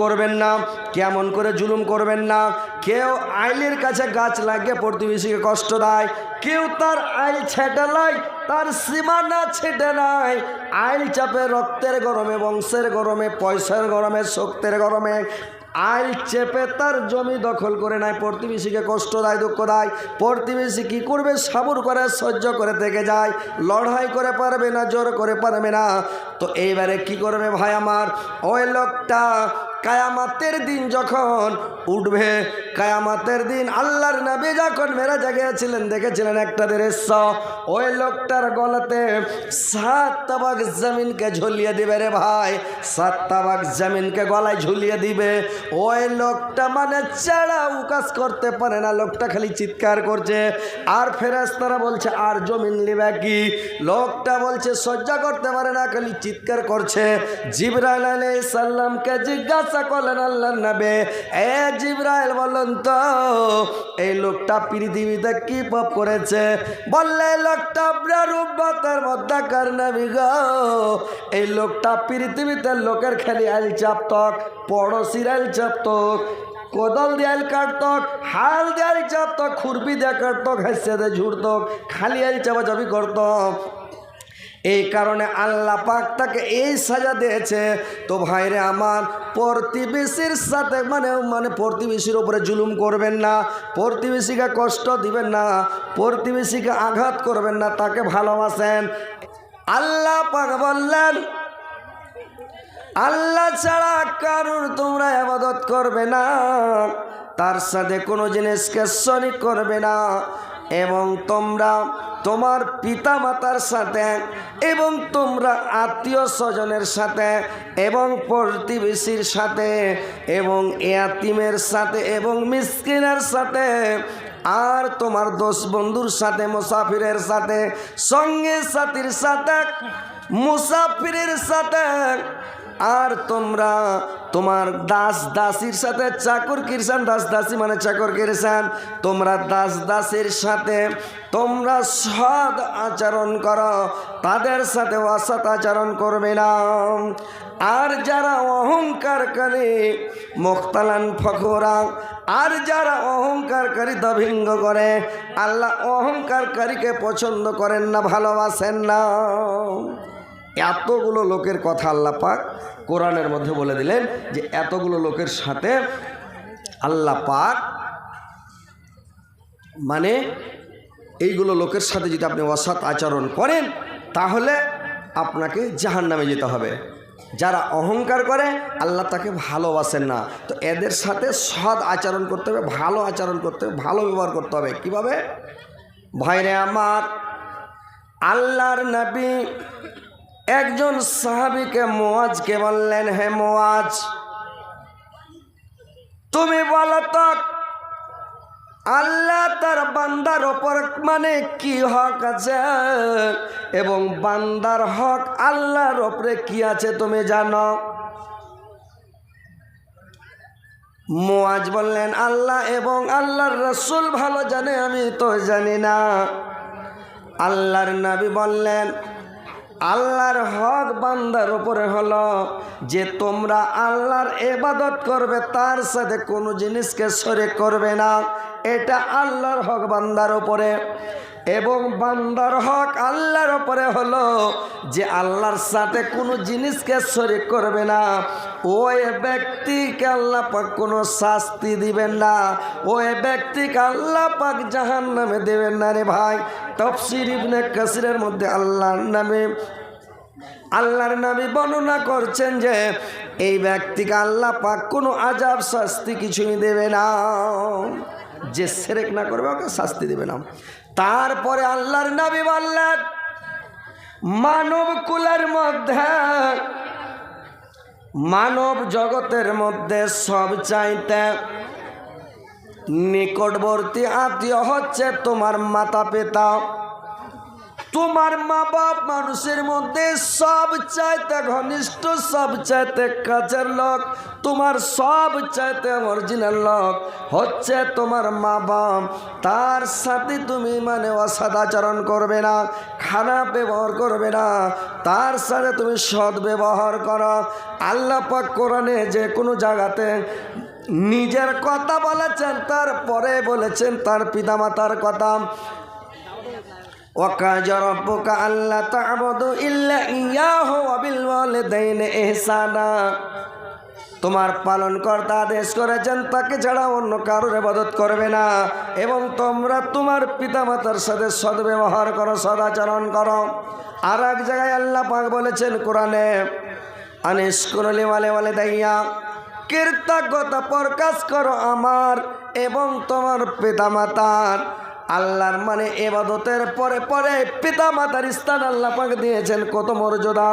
করবেন না, কেমন করে জুলুম করবেন না। কেউ আইলের কাছে গাছ লাগিয়ে প্রতিবেশীকে কষ্ট দেয়, কেউ তার আইল ছেটে লাই, তার সীমানা ছেটে নাই। আইল চাপে রক্তের গরমে, বংশের গরমে, পয়সার গরমে, শক্তের গরমে। আইল চেপে তার জমি দখল করে নেয়, প্রতিবেশীকে কষ্ট দেয়, দুঃখ দেয়। প্রতিবেশী কী করবে? সাবুর করে, সহ্য করে থেকে যায়। লড়াই করে পারবে না, জোর করে পারবে না। তো এইবারে কি করবে ভাই আমার? ওই লোকটা কায়ামাতের দিন যখন উঠবে, কায়ামাতের দিন আল্লাহর নবী যখন মেরা জাগিয়েছিলেন, দেখেছিলেন একটা দৃশ্য, ওই লোকটার গলাতে সাত তাবাক জমিনকে ঝুলিয়ে দিবে রে ভাই, সাত তাবাক জমিনকে গলায় ঝুলিয়ে দিবে। ওই লোকটা মানে চেড়া উকাস করতে পারে না, লোকটা খালি চিৎকার করছে। আর ফেরাস্তারা বলছে, আর জমিন লিবে কি? লোকটা বলছে, সহ্য করতে পারে না, খালি চিৎকার করছে। জিবরাইল আলাইহিস সালামকে জিজ্ঞাসা করলেন আল্লাহর নবী এ জিবরাইল বলুন তো, এই লোকটা পৃথিবীতে কি পাপ করেছে? বললে লোকটা আপনার উম্মতের মধ্যকার নবী গো। এই লোকটা পৃথিবীতে লোকের খালি আইল চাপতক পড়োশির আইল চাপতক কোদল দিয়াল কাটতক হাল দেয়াল চাপতক খুরপি দেয়া কাটতক হাসিয়ে দিয়ে ঝুড়তক খালি আইল চাপাচাপি করতক এই কারণে আল্লাহ পাক তাকে এই সাজা দিয়েছে। তো ভাইরে আমার, প্রতিবেশীর সাথে মানে মানে প্রতিবেশীর উপরে জুলুম করবেন না, প্রতিবেশীকে কষ্ট দিবেন না, প্রতিবেশীকে আঘাত করবেন না, তাকে ভালোবাসেন। আল্লাহ পাক বললেন, আল্লাহ ছাড়া কারুর তোমরা আবাদত করবে না, তার সাথে কোনো জিনিসকে শরিক করবে না। এবং তোমরা তোমার পিতা মাতার সাথে এবং তোমরা আত্মীয় স্বজনের সাথে এবং প্রতিবেশীর সাথে এবং এয়াতিমের সাথে এবং মিসকিনের সাথে আর তোমার দোষ বন্ধুর সাথে, মুসাফিরের সাথে, সঙ্গে সাথীর সাথে, মুসাফিরের সাথে আর তোমরা তোমার দাস দাসীর সাথে চাকর কিরসান দাস দাসী মানে চাকর কিরসান তোমরা দাস দাসীর সাথে তোমরা সৎ আচরণ করো, তাদের সাথে অসৎ আচরণ করবে না। আর যারা অহংকার করে মুখতালান ফখরা, আর যারা অহংকারকারী দভিঙ্গ করে, আল্লাহ অহংকারকারীকে পছন্দ করেন না, ভালোবাসেন না। এতগুলো লোকের কথা আল্লাহ পাক কোরআনের মধ্যে বলে দিলেন যে এতগুলো লোকের সাথে আল্লাহ পাক মানে এইগুলো লোকের সাথে যদি আপনি অসৎ আচরণ করেন, তাহলে আপনাকে জাহান নামে যেতে হবে। যারা অহংকার করে, আল্লাহ তাকে ভালোবাসেন না। তো এদের সাথে সৎ আচরণ করতে হবে, ভালো আচরণ করতে হবে, ভালো ব্যবহার করতে হবে। কীভাবে? ভাইরে আমার, আল্লাহর নবী একজন সাহাবিকে মোয়াজকে বললেন, হে মোয়াজ তুমি বলো তো, আল্লাহ তার বান্দার ওপর মানে কি হক আছে? এবং বান্দার হক আল্লাহর ওপরে কি আছে তুমি জানো? মোয়াজ বললেন, আল্লাহ এবং আল্লাহর রসুল ভালো জানে, আমি তো জানি না। আল্লাহর নবী বললেন আল্লাহর হক বান্দার উপরে হলো যে তোমরা আল্লাহর এবাদত করবে, তার সাথে কোনো জিনিসকে সরে করবে না। এটা আল্লাহর হক বান্দার উপরে। এবং বান্দার হক আল্লাহর উপরে হলো যে আল্লাহর সাথে কোনো জিনিসকে শরিক করবে না। ওই ব্যক্তিকে আল্লাহ পাক কোনো শাস্তি দিবেন না। ওই ব্যক্তিকে আল্লাহ পাক জাহান নামে দেবেন না রে ভাই। তফসির ইবনে কাসিরের মধ্যে আল্লাহর নামে আল্লাহর নামে বর্ণনা করছেন যে, এই ব্যক্তিকে আল্লাহ পাক কোনো আজাব, শাস্তি কিছুই দেবে না। যে সেরেক না করবে, ওকে শাস্তি দেবে না। তারপরে আল্লাহর নবী বললেন, মানব কুলের মধ্যে, মানব জগতের মধ্যে সব চাইতে নিকটবর্তী আত্মীয় হচ্ছে তোমার মাতা পিতা তোমার মা বাপ মানুষের মধ্যে সব চাইতে ঘনিষ্ঠ, সব চাইতে কাজের লোক, তোমার সব চাইতে অরিজিনাল লোক হচ্ছে তোমার মা বাপ তার সাথে তুমি মানে অসদাচরণ করবে না, খারাপ ব্যবহার করবে না, তার সাথে তুমি সৎ ব্যবহার করো। আল্লাহ পাক কোরআনে যে কোনো জায়গাতে নিজের কথা বলেছেন, তারপরে বলেছেন তার পিতামাতার কথা। وقال ربك ألا تعبدوا إلا إياه وبالوالدين إحسانا তোমার পালন কর্তা আদেশ করেছেন তাকে ছাড়া অন্য কারোর ইবাদত করবে না এবং তোমরা তোমার পিতামাতার সাথে সদ্ব্যবহার করো সদাচরণ করো আর এক জায়গায় আল্লাহ পাক বলেছেন কোরআনে আনিস করলি মালে মালে দাইয়া কৃতজ্ঞতা প্রকাশ করো আমার এবং তোমার পিতামাতার আল্লাহর মানে এবাদতের পরে পরে পিতা মাতার স্থান আল্লাহ পাক দিয়েছেন, কত মর্যাদা,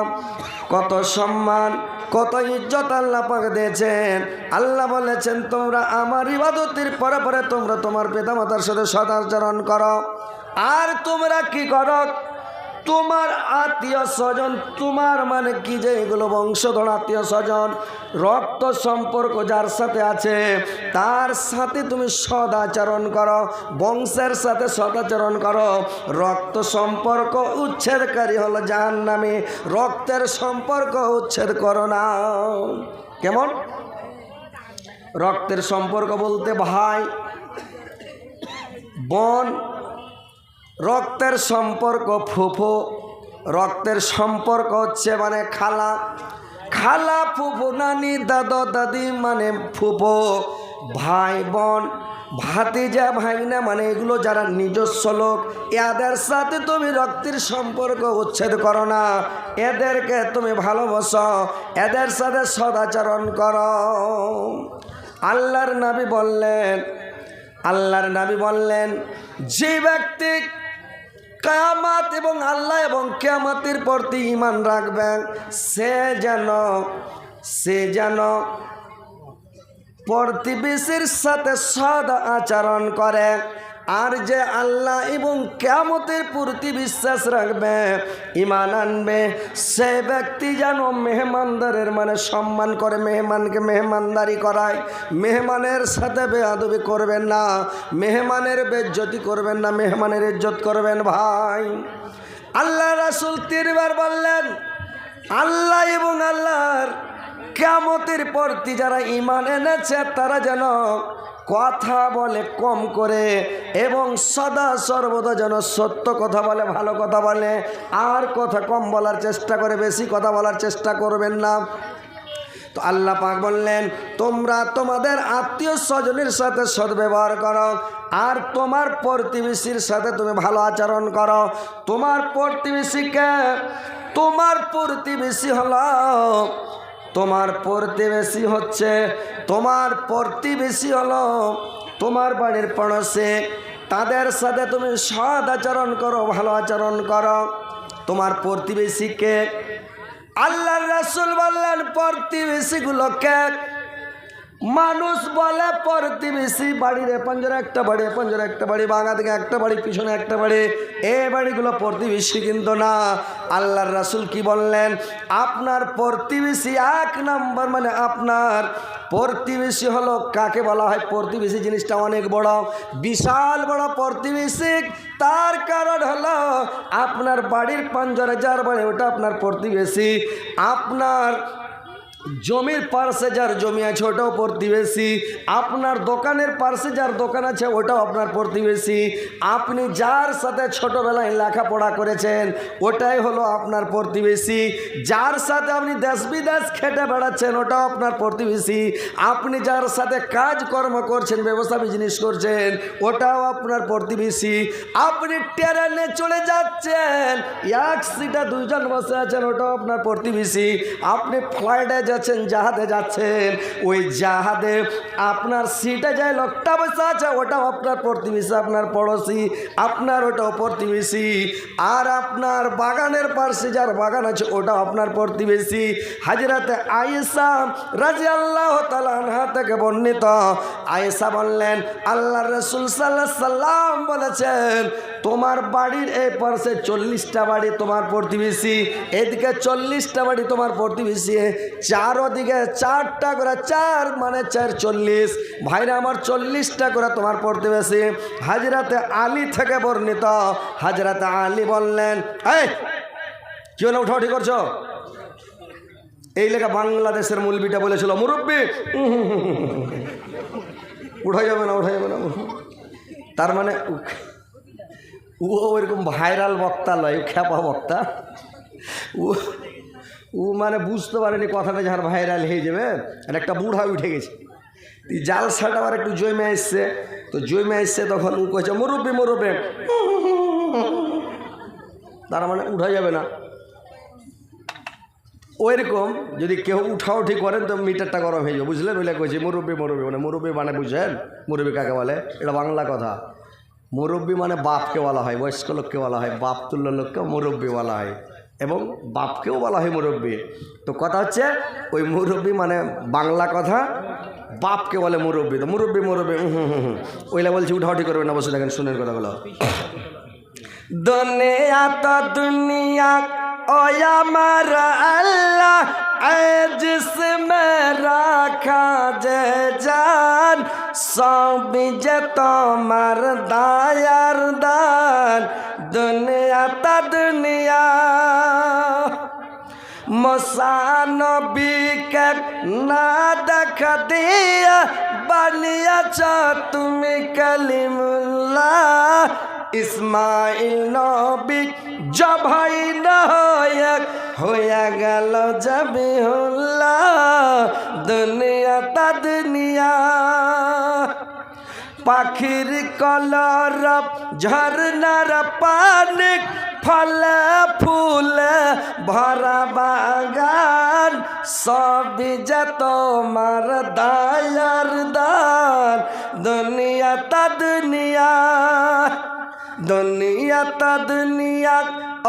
কত সম্মান, কত ইজ্জত আল্লাহ পাক দিয়েছেন। আল্লাহ বলেছেন, তোমরা আমার ইবাদতের পরে পরে তোমরা তোমার পিতা মাতার সাথে সদাচরণ করো। আর তোমরা কি করো? তোমার আত্মীয় স্বজন, তোমার মানে কি যে এগুলো বংশধর আত্মীয় স্বজন, রক্ত সম্পর্ক যার সাথে আছে, তার সাথে তুমি সদাচরণ করো, বংশের সাথে সদাচরণ করো। রক্ত সম্পর্ক উচ্ছেদকারী হলো যার নামে রক্তের সম্পর্ক উচ্ছেদ করো না। কেমন? রক্তের সম্পর্ক বলতে ভাই, বোন রক্তের সম্পর্ক ফুফু। রক্তের সম্পর্ক হচ্ছে মানে খালা। খালা ফুফু, নানি, দাদা, দাদি মানে ফুফু। ভাই, বোন, ভাতিজা, ভাইনা মানে এগুলো যারা নিজস্ব লোক, এদের সাথে তুমি রক্তের সম্পর্ক উচ্ছেদ করো না। এদেরকে তুমি ভালোবাসো, এদের সাথে সদাচরণ করো। আল্লাহর নবী বললেন, আল্লাহর নবী বললেন, যে ব্যক্তি কায়ামাত এবং আল্লাহ এবং কেয়ামাতের প্রতি ইমান রাখবেন। সে যেন সে যেন প্রতিবেশীর সাথে সদ আচরণ করে। আর যে আল্লাহ এবং কেমতের প্রতি বিশ্বাস রাখবে ইমান আনবে, সে ব্যক্তি যেন মেহমানদারের মানে সম্মান করে, মেহমানকে মেহমানদারি করায়। মেহমানের সাথে বেয়াদবি করবেন না, মেহমানের বেজ্জতি করবেন না, মেহমানের ইজ্জত করবেন ভাই। আল্লাহ রাসুল তিনবার বললেন, আল্লাহ এবং আল্লাহর কেমতের প্রতি যারা ইমান এনেছে, তারা যেন কথা বলে কম করে এবং সদা সর্বদা যেন সত্য কথা বলে, ভালো কথা বলে। আর কথা কম বলার চেষ্টা করে, বেশি কথা বলার চেষ্টা করবেন না। তো আল্লাহ পাক বললেন, তোমরা তোমাদের আত্মীয় স্বজনের সাথে সদ্ব্যবহার করো, আর তোমার প্রতিবেশীর সাথে তুমি ভালো আচরণ করো। তোমার প্রতিবেশীকে, তোমার প্রতিবেশী হলো তোমার প্রতিবেশী হচ্ছে, তোমার প্রতিবেশী হলো তোমার বাড়ির পড়োশে। তাদের সাথে তুমি সৎ আচরণ করো, ভালো আচরণ করো। তোমার প্রতিবেশীকে আল্লাহর রাসুল বললেন, প্রতিবেশীগুলোকে মানুষ বলে, প্রতিবেশী বাড়ির এ পঞ্জরে একটা বাড়ি এ পঞ্জরে একটা বাড়ি বাঙা থেকে একটা বাড়ি, পিছনে একটা বাড়ি। এ বাড়িগুলো প্রতিবেশী কিন্তু না। আল্লাহর রাসুল কি বললেন? আপনার প্রতিবেশী এক নাম্বার মানে আপনার প্রতিবেশী হলো, কাকে বলা হয়? প্রতিবেশী জিনিসটা অনেক বড়, বিশাল বড় প্রতিবেশী। তার কারণ হলো, আপনার বাড়ির পঞ্জরে যার বাড়ি, ওটা আপনার প্রতিবেশী। আপনার জমির পার্শ্বে যার জমি আছে, ওটাও প্রতিবেশী। আপনার দোকানের পার্শ্বে যার দোকান আছে, ওটাও আপনার প্রতিবেশী। আপনি যার সাথে ছোটোবেলায় লেখাপড়া করেছেন, ওটাই হলো আপনার প্রতিবেশী। যার সাথে আপনি দেশ বিদেশ খেটে বেড়াচ্ছেন, ওটাও আপনার প্রতিবেশী। আপনি যার সাথে কাজকর্ম করছেন, ব্যবসা বিজনেস করছেন, ওটাও আপনার প্রতিবেশী। আপনি ট্রেনে চলে যাচ্ছেন, এক সিটে দুজন বসে আছেন, ওটাও আপনার প্রতিবেশী। আপনি ফ্লাইটে যাচ্ছেন, জাহাজে যাচ্ছেন। ওই জাহাজে আপনার সিটে যায় লোকটা বসে আছে, ওটাও আপনার প্রতিবেশী, আপনার পড়োশি, আপনার ওটাও প্রতিবেশী। আর আপনার বাগানের পাশে যার বাগান আছে, ওটাও আপনার প্রতিবেশী। হাজিরাতে আয়েসা রাজি আল্লাহ তালা থেকে বর্ণিত। আয়েসা বললেন আল্লাহ রসুল সাল্লাহ সাল্লাম বলেছেন তোমার বাড়ির এই পাশে চল্লিশটা বাড়ি তোমার প্রতিবেশী, এদিকে চল্লিশটা বাড়ি তোমার প্রতিবেশী চার ওদিকে চারটা করে চার মানে চার চল্লিশ। ভাইরা, আমার চল্লিশটা করে তোমার প্রতিবেশী। হাজরাতে আলী থেকে বর্ণিত। হাজরাতে আলী বললেন, এই, কি হলো? উঠাউঠি করছ? এই লেখা বাংলাদেশের মুলবিটা বলেছিল, মুরব্বী উঠা যাবে না উঠা যাবে না তার মানে ও ওইরকম ভাইরাল বক্তা লয় খ্যাপা বক্তা। ও ও মানে বুঝতে পারেনি কথাটা যার ভাইরাল হয়ে যাবে। আর একটা বুড়া উঠে গেছে। জালসাটা আবার একটু জমে আসছে। তো জমে আসছে তখন ও কয়েছে মুরব্বী মুরব্বী। তার মানে উঠা যাবে না। ওইরকম যদি কেউ উঠাউঠি করেন তো মিটারটা গরম হয়ে যাবে, বুঝলেন? ওইলে কইছি, মুরব্বী মুরব্বী। মানে মুরব্বী মানে বুঝছেন মুরব্বী কাকে বলে? এটা বাংলা কথা। মুরব্বী মানে বাপকে বলা হয়, বয়স্ক লোককে বলা হয়, বাপ তুল্য লোককে মুরব্বী বলা হয় এবং বাপকেও বলা হয় মুরব্বী। তো কথা হচ্ছে, ওই মুরব্বী মানে বাংলা কথা, বাপকে বলে মুরব্বী। তো মুরব্বী মুরব্বী হুম হুম হুম। ওইলা বলছি উঠাউঠি করবে না, বসে দেখেন শুনেন কথাগুলো। দুনিয়া তো দুনিয়া ও আমার আল্লাহ জিসমে রাখা যে জান। সব যে তোমার দায়ার দান, দুনিয়া তা দুনিয়া। মসানবীকে না দেখা দিয়া বানিয়াছ তুমি কালিমুল্লাহ। ইসমাইল নবী জবাই নায়ক হইয়া গেল জবিহুল্লাহ, দুনিয়া তা দুনিয়া। পাখির কলর ঝর্নার পানি, ফলে ফুলে ভরা বাগান, সবই যে তোমার দায়ার দান, দুনিয়া তা দুনিয়া। দুনিয়া তা দুনিয়া,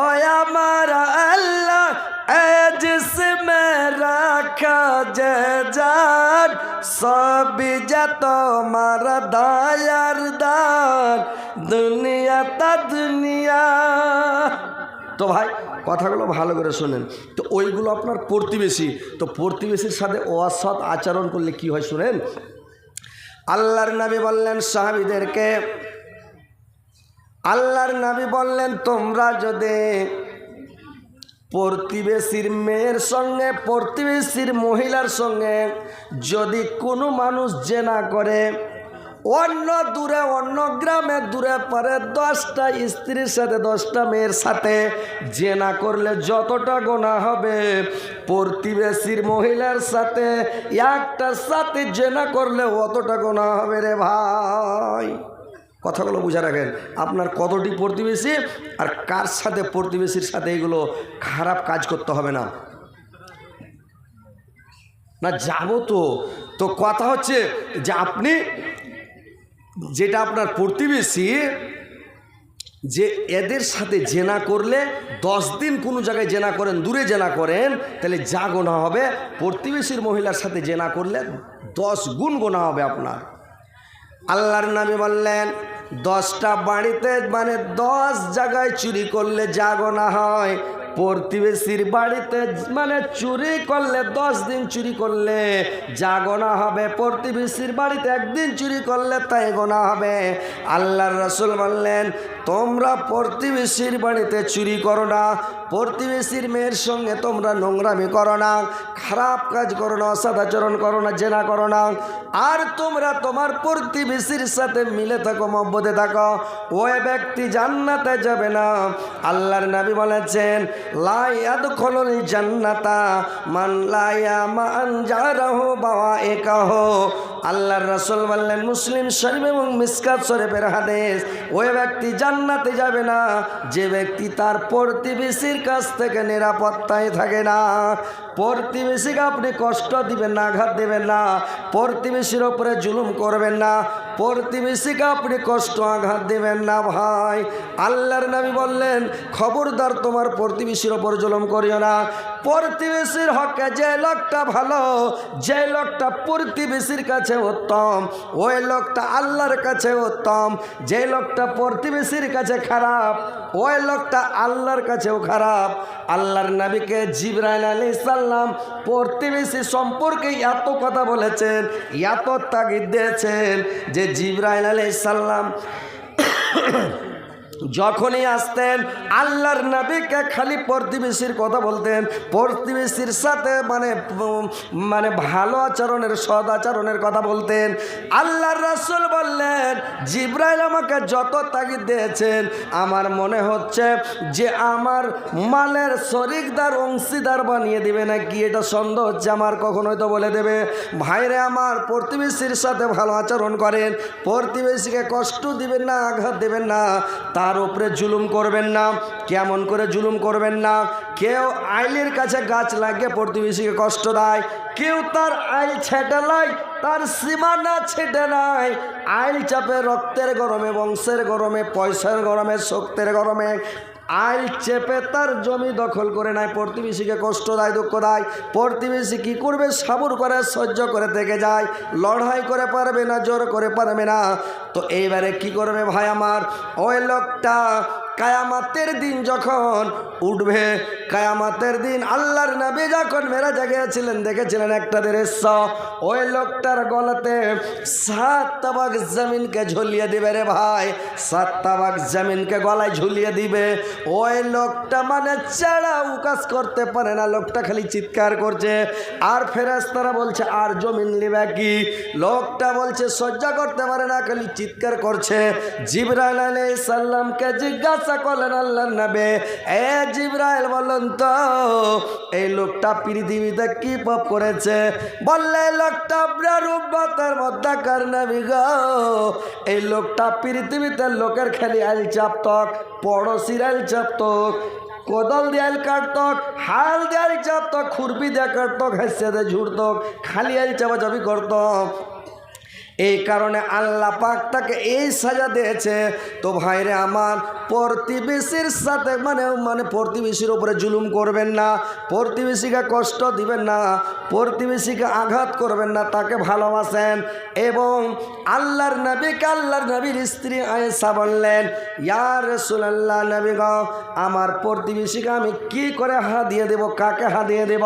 ও আমার আল্লাহ জিসমে রাখা যে যান সবই যত মার দায়ার দান, দুনিয়া তা দুনিয়া। তো ভাই, কথাগুলো ভালো করে শোনেন। তো ওইগুলো আপনার প্রতিবেশী, তো প্রতিবেশীর সাথে অসৎ আচরণ করলে কি হয় শুনেন? আল্লাহর নবী বললেন, সাহাবিদেরকে আল্লাহর নবী বললেন, তোমরা যদি প্রতিবেশীর মেয়ের সঙ্গে, প্রতিবেশীর মহিলার সঙ্গে যদি কোনো মানুষ জেনা করে, অন্য দূরে, অন্য গ্রামে, দূরে পরে, দশটা স্ত্রীর সাথে, দশটা মেয়ের সাথে জেনা করলে যতটা গোনা হবে। প্রতিবেশীর মহিলার সাথে, একটার সাথে জেনা করলে অতটা গোনা হবে রে ভাই। কথাগুলো বুঝে রাখেন। আপনার কতটি প্রতিবেশী আর কার সাথে প্রতিবেশীর সাথে এগুলো খারাপ কাজ করতে হবে না। না, যাব তো। তো কথা হচ্ছে যে আপনি যেটা আপনার প্রতিবেশী, যে এদের সাথে জেনা করলে দশ দিন কোনো জায়গায় জেনা করেন, দূরে জেনা করেন, তাহলে যা গোনা হবে, প্রতিবেশীর মহিলার সাথে জেনা করলে দশ গুণ গোনা হবে আপনার। আল্লাহর নামে বললেন, দশটা বাড়িতে মানে দশ জায়গায় চুরি করলে যা গোনা হয়, প্রতিবেশীর বাড়িতে মানে চুরি করলে দশ দিন চুরি করলে যা গোনা হবে, প্রতিবেশীর বাড়িতে একদিন চুরি করলে তাই গোনা হবে। আল্লাহর রসুল বললেন, তোমরা প্রতিবেশীর বাড়িতে চুরি করো না, প্রতিবেশীর মেয়ের সঙ্গে তোমরা নোংরামি করো না, খারাপ কাজ করো না অসদাচরণ করো না, জেনা করো না আর তোমরা তোমার প্রতিবেশীর সাথে মিলে থাকো মব্বতে থাকো। ওই ব্যক্তি জান্নাতে যাবে না। আল্লাহর নবী বলেছেন লায়াদ খলল জান্নাতা মান লায়া মান জারাহু বাবা একাহ আল্লাহর রাসুল বললেন, মুসলিম শরীফ এবং মিসকাত শরীফের হাদেশ ওই ব্যক্তি জান্নাতে যাবে না। যে ব্যক্তি তার প্রতিবেশীর কাছ থেকে নিরাপত্তায় থাকে না। প্রতিবেশীকে আপনি কষ্ট দিবেন না আঘাত দেবেন না। প্রতিবেশীর ওপরে জুলুম করবেন না। প্রতিবেশীকে আপনি কষ্ট আঘাত দেবেন না ভাই। আল্লাহর নবী বললেন, খবরদার তোমার প্রতিবেশীর ওপর জুলুম করিও না। প্রতিবেশীর হকে যে লোকটা ভালো, যে লোকটা প্রতিবেশীর কাছে উত্তম, ওই লোকটা আল্লাহর কাছে উত্তম। যে লোকটা প্রতিবেশীর কাছে খারাপ, ওই লোকটা আল্লাহর কাছেও খারাপ। আল্লাহর নবীকে জিব্রাইল আলী সাল্লাম প্রতিবেশী সম্পর্কে এত কথা বলেছেন, এত তাগিদ দিয়েছেন যে জিব্রাইল আলী সাল্লাম যখনই আসতেন, আল্লাহর নবীকে খালি প্রতিবেশীর কথা বলতেন। প্রতিবেশীর সাথে মানে মানে ভালো আচরণের সদ আচরণের কথা বলতেন। আল্লাহর রাসূল বললেন, জিব্রাইল আমাকে যত তাগিদ দিয়েছেন, আমার মনে হচ্ছে যে আমার মালের শরিকদার, অংশীদার বানিয়ে দিবে নাকি? এটা সন্দেহ হচ্ছে, আমার কখনোই তো বলে দেবে। ভাইরে আমার, প্রতিবেশীর সাথে ভালো আচরণ করেন। প্রতিবেশীকে কষ্ট দিবেন না, আঘাত দেবেন না। তার ওপরে জুলুম করবেন না। কেমন করে জুলুম করবেন না? কেউ আইলের কাছে গাছ লাগে প্রতিবেশীকে কষ্ট দেয়, কেউ তার আইল ছেটে লাই, তার সীমানা ছেটে নাই। আইল চাপে রক্তের গরমে, বংশের গরমে, পয়সার গরমে, শক্তের গরমে আইল চেপে তার জমি দখল করে নেয়। প্রতিবেশীকে কষ্ট দেয়, দুঃখ দেয়। প্রতিবেশী কি করবে? সাবুর করে সহ্য করে থেকে যায়। লড়াই করে পারবে না, জোর করে পারবে না। তো এইবারে কি করবে ভাই আমার? ওই লোকটা কায়ামাতের দিন যখন উঠবে, কায়ামাতের দিন আল্লাহর নবী যখন মেরা জাগিয়েছিলেন দেখেছিলেন একটা দৃশ্য। ওই লোকটার গলাতে সাত তাবাক জমিনকে ঝুলিয়ে দিবে রে ভাই। সাত তাবাক জমিনকে গলায় ঝুলিয়ে দিবে। ওই লোকটা মানে চাড়া উকাস করতে পারে না, লোকটা খালি চিৎকার করছে। আর ফেরাস্তারা বলছে, আর জমিন লিবে কি? লোকটা বলছে, সহ্য করতে পারে না, খালি চিৎকার করছে। জিব্রাইল আলাইহিস সালামকে জিজ্ঞাসা করলেন, আল্লাহ নবে, এ জিব্রাইল বললেন তো, এই লোকটা পৃথিবীতে কি পাপ করেছে? বললে, লোকটা আপনার উম্মতের মধ্যকার নবী গো। এই লোকটা পৃথিবীতে লোকের খালি আইল চাপতক পড়োশির চাপতক কোদল দিয়াল কাটতক হাল দিয়াল চাপতক খুরপি দিয়া কাটতক হাসিয়া দিয়ে ঝুড়তক খালি আল চাপাচাপি করতক এই কারণে আল্লাহ পাক তাকে এই সাজা দিয়েছে। তো ভাইরে আমার, প্রতিবেশীর সাথে মানে মানে প্রতিবেশীর উপরে জুলুম করবেন না, প্রতিবেশীকে কষ্ট দিবেন না, প্রতিবেশীকে আঘাত করবেন না, তাকে ভালোবাসেন এবং আল্লাহর নবীকে আল্লাহর নবীর স্ত্রী আয়েসা বললেন ইয়ার রসুল্লাহ নবী গ, আমার প্রতিবেশীকে আমি কি করে হা দিয়ে দেব, কাকে হা দিয়ে দেব?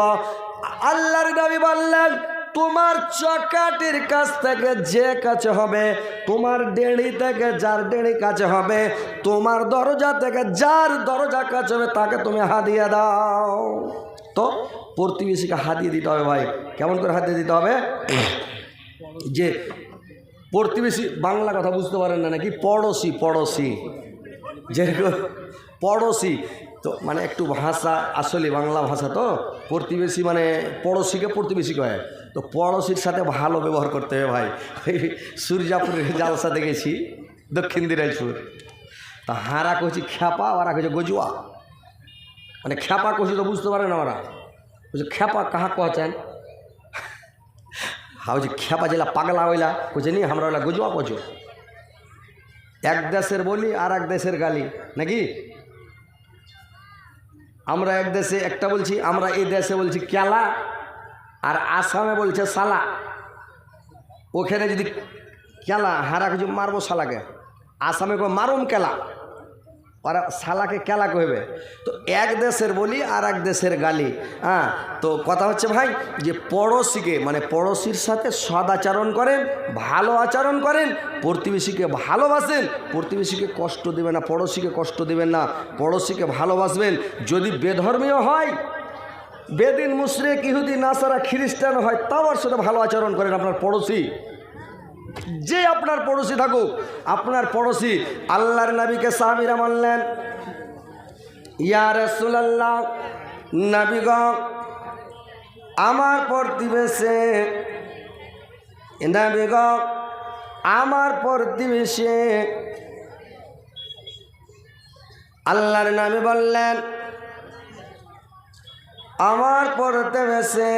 আল্লাহর নবী বললেন তোমার চকাটির কাছ থেকে যে কাছে হবে, তোমার ডেড়ি থেকে যার ডেড়ি কাছে হবে, তোমার দরজা থেকে যার দরজা কাছে হবে, তাকে তুমি হাদিয়ে দাও। তো প্রতিবেশীকে হাতিয়ে দিতে হবে ভাই। কেমন করে হাতিয়ে দিতে হবে? যে প্রতিবেশী বাংলা কথা বুঝতে পারেন না নাকি? পড়োশি পড়োশি। যেরকম পড়োশি। তো মানে একটু ভাষা আসলে বাংলা ভাষা তো, প্রতিবেশী মানে পড়োশিকে প্রতিবেশী কয়। তো পড়োশির সাথে ভালো ব্যবহার করতে হবে ভাই। সূর্যাপুরের জালসা দেখেছি, দক্ষিণ দিনাজপুর। তা হারা কইছি খ্যাপা ওরা কইছে গজুয়া। মানে খ্যাপা কইছি তো বুঝতে পারে না ওরা। বলছে, খ্যাপা কাহা কছেন হা যে খ্যাপা যেলা পাগলা হইলা। কইছে, নি আমরা ওইলা গজুয়া কচু। এক দেশের বলি আর এক দেশের গালি, নাকি? আমরা এক দেশে একটা বলছি, আমরা এই দেশে বলছি কেলা, আর আসামে বলছে সালা। ওখানে যদি কেলা, হারা কিছু মারবো সালাকে। আসামে মারুম কেলা। ওরা সালাকে কেলা কইবে? তো এক দেশের বলি আর এক দেশের গালি। হ্যাঁ তো কথা হচ্ছে ভাই যে পড়োশিকে মানে পড়োশির সাথে সদ আচরণ করেন, ভালো আচরণ করেন, প্রতিবেশীকে ভালোবাসেন, প্রতিবেশীকে কষ্ট দেবেন না, পড়োশিকে কষ্ট দেবেন না, পড়োশিকে ভালোবাসবেন। যদি বেধর্মীয় হয়, বেদিন মুশরেক, ইহুদি, নাসারা, খ্রিস্টান হয়, তাও আর সাথে ভালো আচরণ করেন আপনার পড়োশি। যে আপনার পড়োশি থাকুক, আপনার পড়োশি আল্লাহর নবীকে সাহাবিরা মানলেন। ইয়া রসুলাল্লাহ নবীগ আমার প্রতিবেশে নবীগ আমার প্রতিবেশে। আল্লাহর নবী বললেন, আমার প্রতিবেশে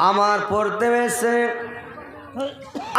আমার প্রতিবেশে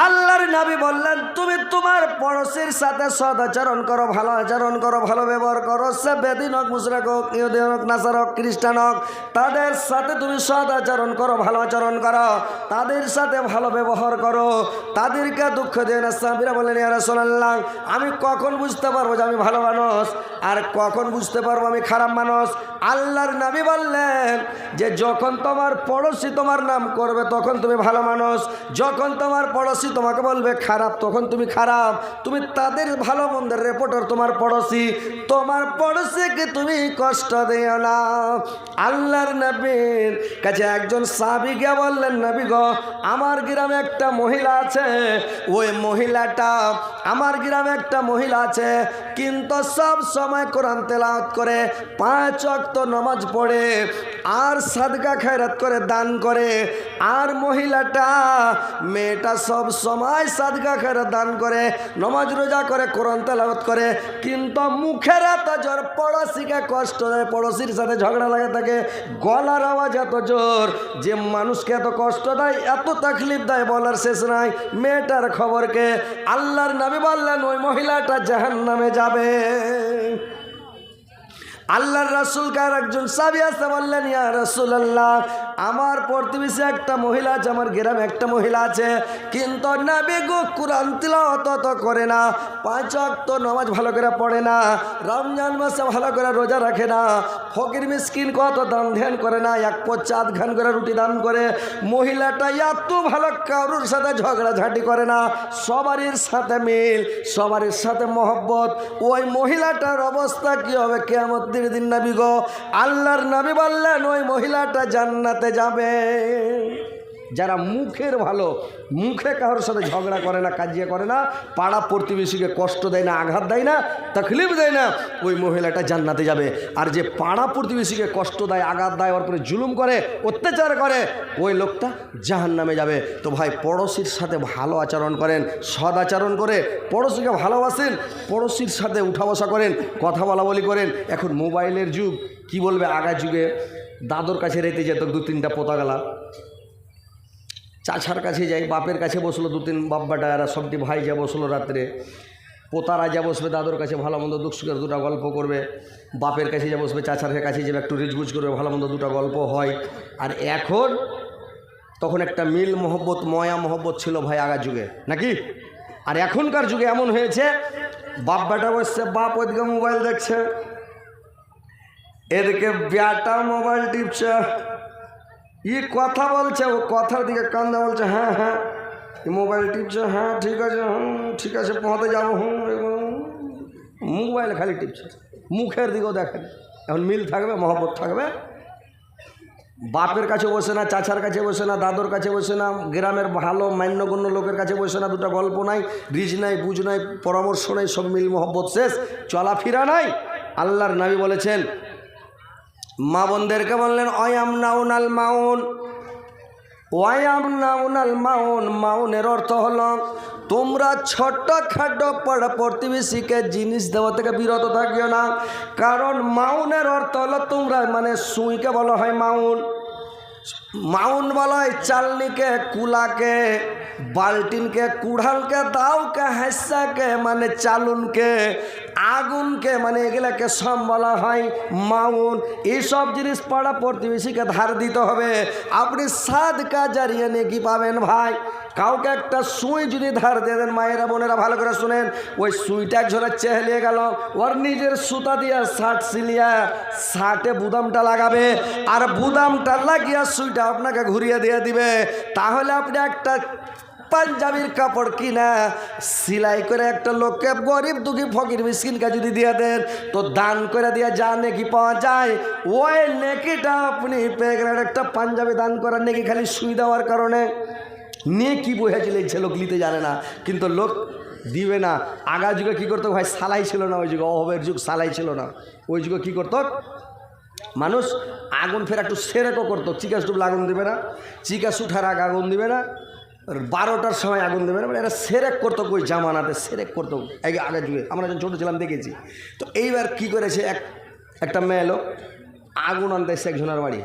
আল্লাহর নবী বললেন, তুমি তোমার পড়োশির সাথে সদাচরণ করো, ভালো আচরণ করো, ভালো ব্যবহার করো। সে বেদিন হোক, মুসরাক হোক ইহুদিন হোক, নাসার হোক, খ্রিস্টান হোক, তাদের সাথে তুমি সদাচরণ করো, ভালো আচরণ করো। তাদের সাথে ভালো ব্যবহার করো। তাদেরকে দুঃখ দিয়ে না সাবিরা বলেন ইয়া রাসূলুল্লাহ, আমি কখন বুঝতে পারব যে আমি ভালো মানুষ? আর কখন বুঝতে পারব আমি খারাপ মানুষ? আল্লাহর নবী বললেন যে, যখন তোমার পড়োশি তোমার নাম করবে, তখন তুমি ভালো মানুষ। যখন তোমার পড়োশি তোমাকে বলবে, খারাপ, তখন তুমি খারাপ। তুমি তাদের ভালো মন্দের রেপোর্টার তোমার পড়োশি। তোমার পড়োশিকে তুমি কষ্ট দিও না। আল্লাহর নবীর কাছে একজন সাবি গিয়ে বললেন, নবী গো, আমার গ্রামে একটা মহিলা আছে। ওই মহিলাটা আমার গ্রামে একটা মহিলা আছে। কিন্তু সব সময় কোরআন তেলাওয়াত করে, পাঁচ অক্ত নামাজ পড়ে। আর সাদকা খায়রাত করে দান করে। আর মহিলাটা, মেয়েটা সব সময় সাদকা খায়রাত দান করে, নমাজ রোজা করে, কোরআন তেলাওয়াত করে। কিন্তু মুখের এত জোর পড়োশিকে কষ্ট দেয়, পড়োশির সাথে ঝগড়া লাগে থাকে গলার আওয়াজ এত জোর যে মানুষকে এত কষ্ট দেয়, এত তাকলিফ দেয় বলার শেষ নাই। মেয়েটার খবরকে আল্লাহর নামে বললেন, ওই মহিলাটা জাহান নামে যাবে। আল্লাহর রাসুল কার? একজন সাবি আসতে বললেন, ইয়া রাসুল আল্লাহ আমার প্রতিবেশী একটা মহিলা আছে, আমার গ্রামে একটা মহিলা আছে, কিন্তু নাবি গো কোরআন তিলাওয়াত অত করে না, পাঁচ অক্ত নামাজ ভালো করে পড়ে না, রমজান মাসে ভালো করে রোজা রাখে না ফকির মিসকিন কত দান ধ্যান করে না, এক পর চাঁদ ঘান করে, রুটি দান করে। মহিলাটা এত ভালো কারুর সাথে ঝগড়াঝাটি করে না, সবারই সাথে মিল, সবারই সাথে মহব্বত। ওই মহিলাটার অবস্থা কি হবে কেমন দিন নাবি গো? আল্লাহর নাবি বললেন, ওই মহিলাটা জান্নাতে যাবে। যারা মুখের ভালো, মুখে কারোর সাথে ঝগড়া করে না, কাজিয়া করে না, পাড়া প্রতিবেশীকে কষ্ট দেয় না, আঘাত দেয় না, তকলিফ দেয় না, ওই মহিলাটা জান্নাতে যাবে। আর যে পাড়া প্রতিবেশীকে কষ্ট দেয়, আঘাত দেয়, ওর পরে জুলুম করে, অত্যাচার করে, ওই লোকটা জাহান নামে যাবে। তো ভাই, পড়োশির সাথে ভালো আচরণ করেন সদ আচরণ করে, পড়োশিকে ভালোবাসেন, পড়োশির সাথে উঠা বসা করেন, কথা বলা বলি করেন। এখন মোবাইলের যুগ, কি বলবে আগা যুগে? দাদর কাছে রেতে যেত দু তিনটা পোতা গেলা চাচার কাছে যাই, বাপের কাছে বসল দু তিন বাপ বেটা, এরা সবটি ভাই যা বসল রাত্রে। পোতারা যা বসবে, দাদুর কাছে ভালো মন্দ দুঃখ সুখের দুটা গল্প করবে। বাপের কাছে যা বসবে, চাচার কাছে যাবে, একটু রিজগুজ করবে, ভালো মন্দ দুটা গল্প হয়। আর এখন তখন একটা মিল মহব্বত, ময়া মহব্বত ছিল ভাই আগা যুগে, নাকি? আর এখনকার যুগে এমন হয়েছে, বাপ বেটা বসছে, বাপ ওইদিকে মোবাইল দেখছে, এদিকে ব্যাটা মোবাইল টিপছে। ই কথা বলছে ও কথার দিকে কান্দা বলছে হ্যাঁ হ্যাঁ মোবাইল টিপছে হ্যাঁ ঠিক আছে হুম ঠিক আছে পৌঁতে যাব হুম। মোবাইল খালি টিপছে মুখের দিকেও দেখেন এখন মিল থাকবে মহব্বত থাকবে বাপের কাছে বসে না চাচার কাছে বসে না দাদুর কাছে বসে না গ্রামের ভালো মান্যগণ্য লোকের কাছে বসে না দুটো গল্প নাই রিজ নাই, বুঝ নাই, পরামর্শ নাই, সব মিল মহব্বত শেষ, চলাফেরা নাই আল্লাহর নাবি বলেছেন মা বোনদেরকে বললেন, অয়াম নাউনাল মাউন। ওয়ায়াম নাউনাল মাউন, মাউনের অর্থ হল, তোমরা ছোট্ট খাটো পাড়া প্রতিবেশীকে জিনিস দেওয়া থেকে বিরত থাকিও না। কারণ মাউনের অর্থ হলো তোমরা মানে সুইকে বলা হয় মাউন। মাউন বলা হয় চালনিকে, কুলাকে। বাল্টিনকে কুড়ালকে দাওকে হাস্যাকে মানে চালুনকে আগুনকে মানে এগুলাকে সব বলা হয় মাউন এইসব জিনিস পাড়া প্রতিবেশীকে ধার দিতে হবে আপনি সাদ কাজ জারিয়ে নিয়ে কি পাবেন ভাই কাউকে একটা সুই যদি ধার দিয়ে দেন মায়েরা বোনেরা ভালো করে শুনেন ওই সুইটা ঝরে চেহলিয়ে গেল ওর নিজের সুতা দিয়া শার্ট সিলিয়া শার্টে বুদামটা লাগাবে আর বুদামটা লাগিয়া সুইটা আপনাকে ঘুরিয়ে দিয়ে দিবে তাহলে আপনি একটা পাঞ্জাবির কাপড় কিনা, সিলাই করে একটা লোককে গরিব দুঃখী ফকির মিসকিনকে যদি দিয়ে দেন, তো দান করে দিয়ে যা নেকি পাওয়া যায়। ওই নেকিটা আপনি পেয়ে গেলেন। একটা পাঞ্জাবি দান করার নেকি খালি সুই দেওয়ার কারণে। নিয়ে কী বোঝাছিল এই ছেলে লিতে জানে না। কিন্তু লোক দিবে না। আগা যুগে কী করতো ভাই? সালাই ছিল না ওই যুগে। অভাবের যুগ সালাই ছিল না। ওই যুগে কী করতো? মানুষ আগুন ফের একটু সেরেকও করতো। চিকা স্টুপ আগুন দেবে না। চিকা সুঠার আগে আগুন দিবে না। বারোটার সময় আগুন দেবে না মানে এরা সেরেক করতো কই জামানাতে, সেরেক করতো। আগে আগে যুগে, আমরা যখন ছোটো ছিলাম দেখেছি। তো এইবার কি করেছে এক, একটা মেয়ে লোক আগুন আনতে এসে একজনের বাড়ি।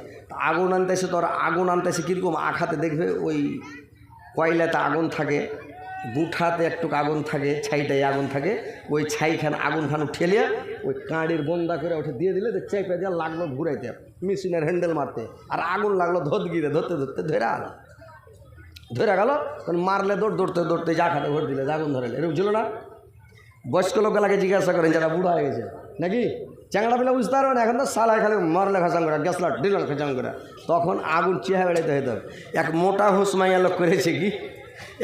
আগুন আনতে এসে তোর আগুন আনতে এসে কীরকম? আখাতে দেখবে ওই কয়লাতে আগুন থাকে বুঠাতে একটু আগুন থাকে ছাইটাই আগুন থাকে। ওই ছাইখান আগুন খান ঠেলিয়ে ওই কাঁড়ির বন্দা করে ওঠে, দিয়ে দিলে তো চেপে দিয়ে লাগল ঘুরাইতে। মেশিনের হ্যান্ডেল মারতে। আর আগুন লাগল ধত গিরে ধরতে ধরতে ধরে আল। ধরে গেল, তখন মারলে দৌড়, দৌড়তে দৌড়তে যা খাতে ভোট দিলে আগুন ধরে এরকম ছিল না? বয়স্ক লোকগুলাকে জিজ্ঞাসা করেন, যারা বুড়ো হয়ে গেছে। নাকি? চ্যাংড়া পেলে বুঝতে পারবে না, এখন তো সালায় খালি মারলে খাচাং করে গ্যাসলা ডিলার খাচাং করে। তখন আগুন চেহারা বেড়াইতে হতো এক মোটা হুসমাইয়া লোক করেছে কি?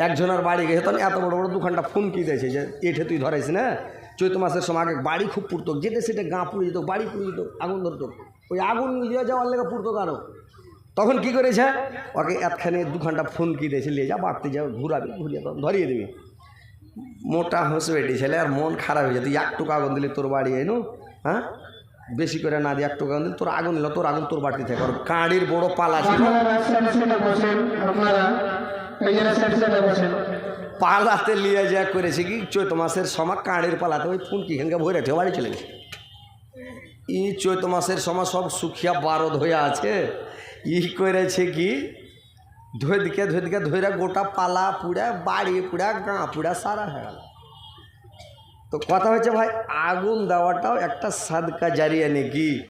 একজনের বাড়ি গেছে তখন এত বড় বড় দুখানটা ফুমকি দিয়েছে যে, এঠে তুই ধরাইস, না? চৈত মাসের সময় আগে বাড়ি খুব পুড়তো যেতে সেটা গাঁ পুড়ে যেত, বাড়ি পুড়ে যেত, আগুন ধরতো। ওই আগুন নিয়ে যাওয়ার লেগে পুড়তো কারও? তখন কি করেছে? ওকে একখানে দু ঘণ্টা ফোন কি দিয়েছে নিয়ে যা, বাড়তে যাও ঘুরাবি, ঘুরিয়ে তখন ধরিয়ে দিবি। মোটা হসে বেটি ছেলে, আর মন খারাপ হয়ে যেত এক টুকু আগুন দিলে তোর বাড়ি এনো হ্যাঁ? বেশি করে না দিয়ে এক টুকু আগুন দিলে তোর আগুন দিল, তোর আগুন তোর বাড়িতে থাকে। আর কাঁড়ির বড় পালা ছিল। এই পালাতে লিয়ে যা করেছে কি? চৈত মাসের সময় কাঁড়ির পালাতে ওই ফুনকি খানকে ভরে রেখে বাড়ি চলে গেছে। ই চৈত মাসের সময় সব সুখিয়া বারদ হয়ে আছে। ই করেছে কি? ধুয়ে দিকে ধুয়ে ধরে গোটা পালা পুড়ে, বাড়ি পুড়া, গাঁ পুড়ে, সারা হয়ে গেল। তো কথা হচ্ছে ভাই, আগুন দেওয়াটাও একটা সাদকা জারিয়া নাকি